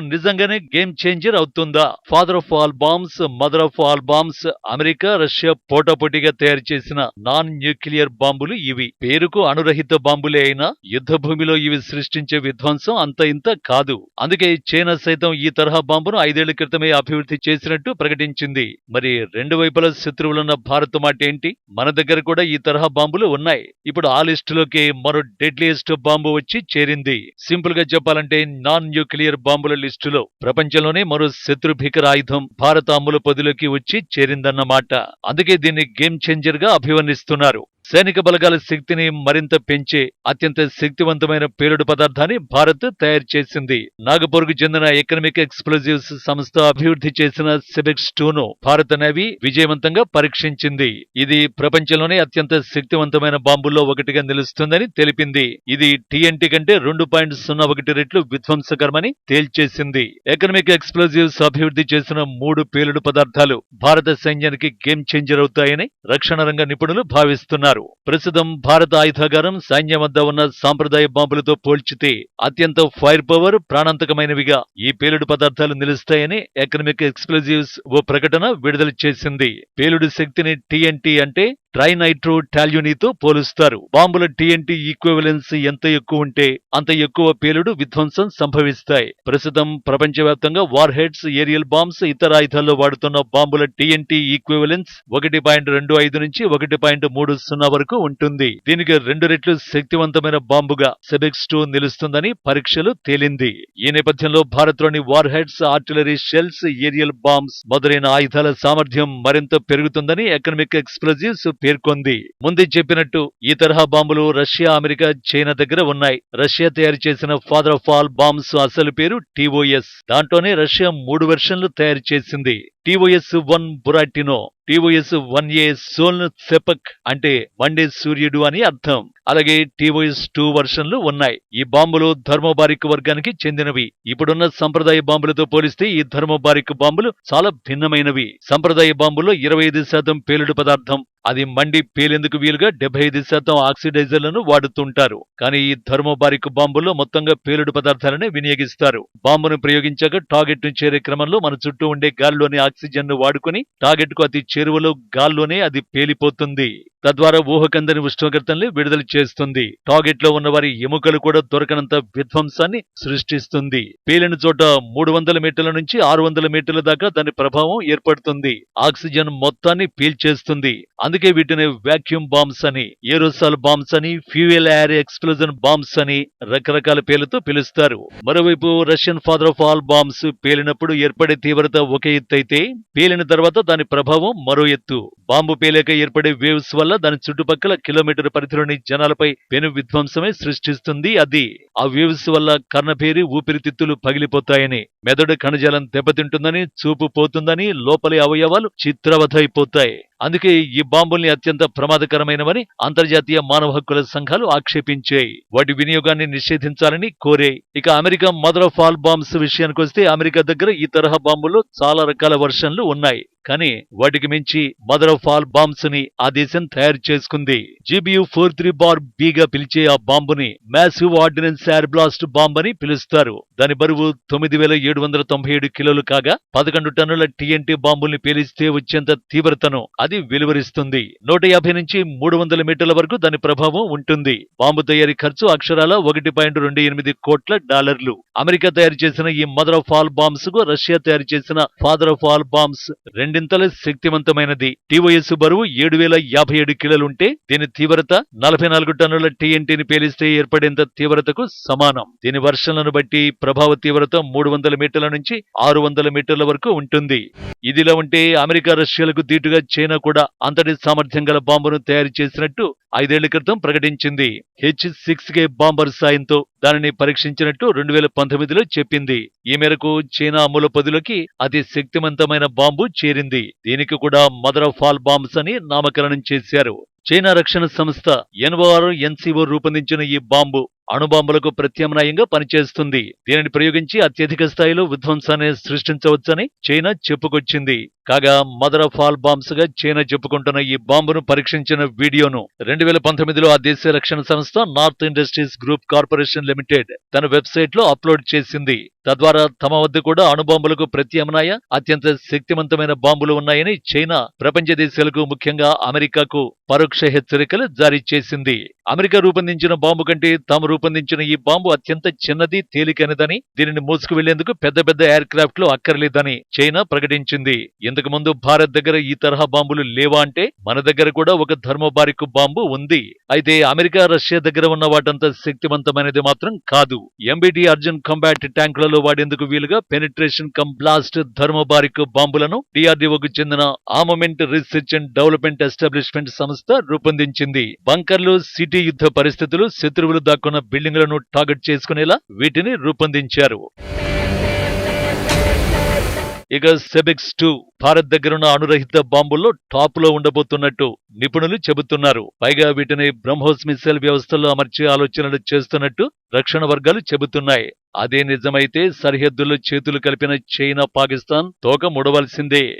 నిజంగానే game changer అవుతుందా? Father of all bombs mother of all bombs America Russia పోటాపోటీగా తయారు చేసిన నాన్ న్యూక్లియర్ బాంబులు ఇవి. పేరుకు అణురహిత బాంబులే అయినా యుద్ధ భూమిలో ఇవి సృష్టించే విధ్వంసం అంత ఇంత కాదు. అందుకే చైనా సైతం ఈ తరహా బాంబును ఐదేళ్ళ క్రితమే అభివృద్ధి చేసినట్టు ప్రకటించింది. మరి రెండు వైపుల శత్రువులున్న భారత్ మాట ఏంటి? మన దగ్గర కూడా ఈ తరహా బాంబులు ఉన్నాయి. ఇప్పుడు ఆ లిస్టులోకి మరో డెడ్లీయెస్ట్ బాంబు వచ్చి చేరింది. సింపుల్గా చెప్పాలంటే నాన్ న్యూక్లియర్ బాంబుల లిస్టులో ప్రపంచంలోనే మరో శత్రు భీకరాయుధం భారత అమ్ముల పొదిలోకి వచ్చి చేరిందన్నమాట. అందుకే దీన్ని గేమ్ చేంజర్గా అభివర్ణిస్తున్నారు. సైనిక బలగాల శక్తిని మరింత పెంచే అత్యంత శక్తివంతమైన పేలుడు పదార్థాన్ని భారత్ తయారు చేసింది. నాగపూర్కు చెందిన ఎకనమిక్ ఎక్స్ప్లోజివ్స్ సంస్థ అభివృద్ధి చేసిన సిబెక్స్ టూను భారత నేవీ విజయవంతంగా పరీక్షించింది. ఇది ప్రపంచంలోనే అత్యంత శక్తివంతమైన బాంబుల్లో ఒకటిగా నిలుస్తుందని తెలిపింది. ఇది టీఎన్టీ కంటే రెండు పాయింట్ సున్నా ఒకటి రెట్లు విధ్వంసకరమని తేల్చేసింది. ఎకనమిక్ ఎక్స్ప్లోజివ్స్ అభివృద్ధి చేసిన మూడు పేలుడు పదార్థాలు భారత సైన్యానికి గేమ్ చేంజర్ అవుతాయని రక్షణ రంగ నిపుణులు భావిస్తున్నారు. ప్రస్తుతం భారత ఆయుధాగారం సైన్యం వద్ద ఉన్న సాంప్రదాయ బాంబులతో పోల్చితే అత్యంత ఫైర్ పవర్ ప్రాణాంతకమైనవిగా ఈ పేలుడు పదార్థాలు నిలుస్తాయని ఎకనమిక్ ఎక్స్ప్లోజివ్స్ ఓ ప్రకటన విడుదల చేసింది. పేలుడు శక్తిని టీఎన్టీ అంటే ట్రైనైట్రో టాల్యూనీతో పోలుస్తారు. బాంబుల టీఎన్టీ ఈక్వివలెన్స్ ఎంత ఎక్కువ ఉంటే అంత ఎక్కువ పేలుడు విధ్వంసం సంభవిస్తాయి. ప్రస్తుతం ప్రపంచవ్యాప్తంగా వార్ హెడ్స్ ఏరియల్ బాంబ్స్ ఇతర ఆయుధాల్లో వాడుతున్న బాంబుల టీఎన్టీ ఈక్వివలెన్స్ ఒకటి పాయింట్ రెండు ఐదు నుంచి ఒకటి పాయింట్ మూడు సున్నా వరకు ఉంటుంది. దీనికి రెండు రెట్లు శక్తివంతమైన బాంబుగా సెబెక్స్ టూ నిలుస్తుందని పరీక్షలు తేలింది. ఈ నేపథ్యంలో భారత్లోని warheads artillery shells aerial bombs మొదలైన ఆయుధాల సామర్థ్యం మరింత పెరుగుతుందని ఎకనమిక్ ఎక్స్ప్లోజివ్స్ పేర్కొంది. ముందే చెప్పినట్టు ఈ తరహా బాంబులు రష్యా అమెరికా చైనా దగ్గర ఉన్నాయి. రష్యా తయారు చేసిన ఫాదర్ ఆఫ్ ఆల్ బాంబ్స్ అసలు పేరు టీఓఎస్ దాంట్లోనే రష్యా మూడు వెర్షన్లు తయారు చేసింది. TOS one Buratino TOS one A soul sepak అంటే వన్డే సూర్యుడు అని అర్థం. అలాగే టీఓఎస్ టూ వర్షన్లు ఉన్నాయి. ఈ బాంబులు ధర్మబారిక్ వర్గానికి చెందినవి. ఇప్పుడున్న సంప్రదాయ బాంబులతో పోలిస్తే ఈ ధర్మబారిక్ బాంబులు చాలా భిన్నమైనవి. సంప్రదాయ బాంబులో ఇరవై ఐదు శాతం పేలుడు పదార్థం అది మండి పేలేందుకు వీలుగా డెబ్బై ఐదు శాతం ఆక్సిడైజర్లను వాడుతుంటారు. కానీ ఈ థర్మోబారిక్ బాంబుల్లో మొత్తంగా పేలుడు పదార్థాలనే వినియోగిస్తారు. బాంబును ప్రయోగించాక టార్గెట్ను చేరే క్రమంలో మన చుట్టూ ఉండే గాలిలోని ఆక్సిజన్ను వాడుకుని టార్గెట్కు అతి చేరువలో గాల్లోనే అది పేలిపోతుంది. తద్వారా ఊహకందని ఉష్ణోగ్రతల్ని విడుదల చేస్తుంది. టార్గెట్లో ఉన్న వారి ఎముకలు కూడా దొరకనంత విధ్వంసాన్ని సృష్టిస్తుంది. పేలిన చోట మూడు వందల మీటర్ల నుంచి ఆరు వందల మీటర్ల దాకా దాని ప్రభావం ఏర్పడుతుంది. ఆక్సిజన్ మొత్తాన్ని పీల్చేస్తుంది. అందుకే వీటిని వాక్యూమ్ బాంబ్స్ అని ఏరోసాల్ బాంబ్స్ అని ఫ్యూయల్ ఎయిర్ ఎక్స్ప్లోజన్ బాంబ్స్ అని రకరకాల పేర్లతో పిలుస్తారు. మరోవైపు Russian father of all bombs పేలినప్పుడు ఏర్పడే తీవ్రత ఒక ఎత్తు అయితే పేలిన తర్వాత దాని ప్రభావం మరో ఎత్తు. బాంబు పేలేక ఏర్పడే వేవ్స్ వల్ల దాని చుట్టుపక్కల కిలోమీటర్ పరిధిలోని జనాలపై పెను విధ్వంసమే సృష్టిస్తుంది. అది ఆ వేవ్స్ వల్ల కర్ణపేరి ఊపిరితిత్తులు పగిలిపోతాయని మెదడు కణజాలం దెబ్బతింటుందని చూపు పోతుందని లోపలి అవయవాలు చిత్రవధైపోతాయి అందుకే ఈ బాంబుల్ని అత్యంత ప్రమాదకరమైనవని అంతర్జాతీయ మానవ హక్కుల సంఘాలు ఆక్షేపించాయి వాటి వినియోగాన్ని నిషేధించాలని కోరే. ఇక America mother of all bombs విషయానికి వస్తే అమెరికా దగ్గర ఈ తరహా బాంబుల్లో చాలా రకాల వర్షన్లు ఉన్నాయి. కానీ వాటికి మించి మదర్ ఆఫ్ ఆల్ బాంబ్స్ని ఆ దేశం తయారు చేసుకుంది. జీబీయూ ఫోర్ త్రీ బార్ బీగా పిలిచే ఆ బాంబుని massive ordnance air blast bomb అని పిలుస్తారు. దాని బరువు తొమ్మిది వేల ఏడు వందల తొంభై ఏడు కిలోలు కాగా పదకొండు టన్నుల టీఎన్టీ బాంబుల్ని పేలిస్తే వచ్చేంత తీవ్రతను అది వెలువరిస్తుంది. నూట యాభై నుంచి మూడు వందల మీటర్ల వరకు దాని ప్రభావం ఉంటుంది. బాంబు తయారీ ఖర్చు అక్షరాల ఒకటి పాయింట్ రెండు ఎనిమిది కోట్ల డాలర్లు. అమెరికా తయారు చేసిన ఈ మదర్ ఆఫ్ ఆల్ బాంబ్స్కు రష్యా తయారు చేసిన ఫాదర్ ఆఫ్ ఆల్ బాంబ్స్ రెండింతల శక్తివంతమైనది. టీఓఎస్ బరువు ఏడు వేల యాభై ఏడు కిలోలుంటే దీని తీవ్రత నలభై నాలుగు టన్నుల టీఎన్టీని పేలిస్తే ఏర్పడేంత తీవ్రతకు సమానం. దీని వర్షాలను బట్టి ప్రభావ తీవ్రత మూడు వందల మీటర్ల నుంచి ఆరు వందల మీటర్ల వరకు ఉంటుంది. ఇదిలా ఉంటే అమెరికా రష్యాలకు దీటుగా చైనా కూడా అంతటి సామర్థ్యం గల బాంబును తయారు చేసినట్టు ఐదేళ్ళ క్రితం ప్రకటించింది. హెచ్ సిక్స్ కే బాంబర్ సాయంతో దానిని పరీక్షించినట్టు రెండు వేల పంతొమ్మిదిలో చెప్పింది. ఈ మేరకు చైనా అమలు పదులకి అతి శక్తివంతమైన బాంబు చేరింది. దీనికి కూడా మదర్ ఆఫ్ ఆల్ బాంబ్స్ అని నామకరణం చేశారు. చైనా రక్షణ సంస్థ ఎన్ఓఆర్ ఎన్సీఓ రూపొందించిన ఈ బాంబు అణుబాంబులకు ప్రత్యామ్నాయంగా పనిచేస్తుంది. దీనిని ప్రయోగించి అత్యధిక స్థాయిలో విధ్వంసాన్ని సృష్టించవచ్చని చైనా చెప్పుకొచ్చింది. కాగా మదర్ ఆఫ్ ఆల్ బాంబ్స్గా చైనా చెప్పుకుంటున్న ఈ బాంబును పరీక్షించిన వీడియోను రెండు వేల పంతొమ్మిదిలో ఆ దేశ రక్షణ సంస్థ North Industries Group Corporation Limited తన వెబ్సైట్లో అప్లోడ్ చేసింది. తద్వారా తమ వద్ద కూడా అణుబాంబులకు ప్రత్యామ్నాయ అత్యంత శక్తివంతమైన బాంబులు ఉన్నాయని చైనా ప్రపంచ దేశాలకు ముఖ్యంగా అమెరికాకు పరోక్ష హెచ్చరికలు జారీ చేసింది. అమెరికా రూపొందించిన బాంబు కంటే తాము రూపొందించిన ఈ బాంబు అత్యంత చిన్నది తేలికైనదని దీనిని మోసుకు వెళ్ళేందుకు పెద్ద పెద్ద ఎయిర్ క్రాఫ్ట్లు అక్కర్లేదని చైనా ప్రకటించింది. ఇంతకు ముందు భారత్ దగ్గర ఈ తరహా బాంబులు లేవా అంటే మన దగ్గర కూడా ఒక థర్మోబారిక్ బాంబు ఉంది. అయితే అమెరికా రష్యా దగ్గర ఉన్న వాటంత శక్తివంతమైనది మాత్రం కాదు. ఎంబిటి అర్జున్ కంబాట్ ట్యాంకులలో వాడేందుకు వీలుగా పెనిట్రేషన్ కమ్ బ్లాస్ట్ థర్మోబారిక్ బాంబులను డిఆర్డీఓకు చెందిన Armament Research and Development Establishment సంస్థ రూపొందించింది. బంకర్లు సిటీ యుద్ధ పరిస్థితులు శత్రువులు దాక్కున్న బిల్డింగులను టార్గెట్ చేసుకునేలా వీటిని రూపొందించారు. ఇక సెబెక్స్ టూ భారత్ దగ్గరున్న అణురహిత బాంబుల్లో టాప్లో ఉండబోతున్నట్టు నిపుణులు చెబుతున్నారు. పైగా వీటిని బ్రహ్మోస్ మిసైల్ వ్యవస్థలో అమర్చే ఆలోచనలు చేస్తున్నట్టు రక్షణ వర్గాలు చెబుతున్నాయి. అదే నిజమైతే సరిహద్దుల్లో చేతులు కలిపిన చైనా పాకిస్తాన్ తోక ముడవలసిందే.